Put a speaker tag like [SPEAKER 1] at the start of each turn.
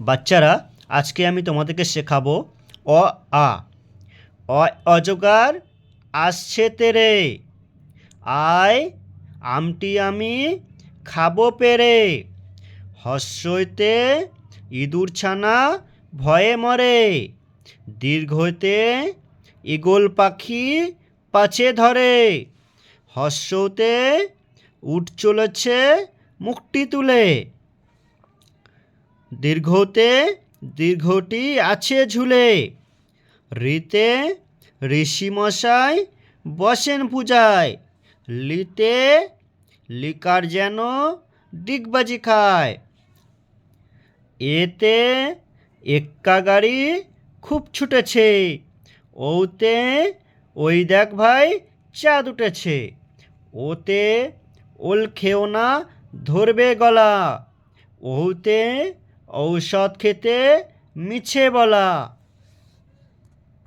[SPEAKER 1] বাচ্চারা, আজকে আমি তোমাদেরকে শেখাবো অ, আ। অজগার, আসছে তেরে। আয়, আমটি আমি খাব পেরে। হস্যইতে ইঁদুর ছানা ভয়ে মরে। দীর্ঘতে ইগল পাখি পাছে ধরে। হস্যতে উঠ চলেছে মুখটি তুলে। দীর্ঘতে দীর্ঘটি আছে ঝুলে। রিতে ঋষিমশাই বসেন পূজায়। লিতে লিকার যেন ডিগবাজি খায়। এতে এক্কা গাড়ি খুব ছুটেছে। ওতে ওই দেখ ভাই চাঁদ উঠেছে। ওতে ওল খেও না ধরবে গলা। ওতে ঔষধ খেতে মিছে বলা।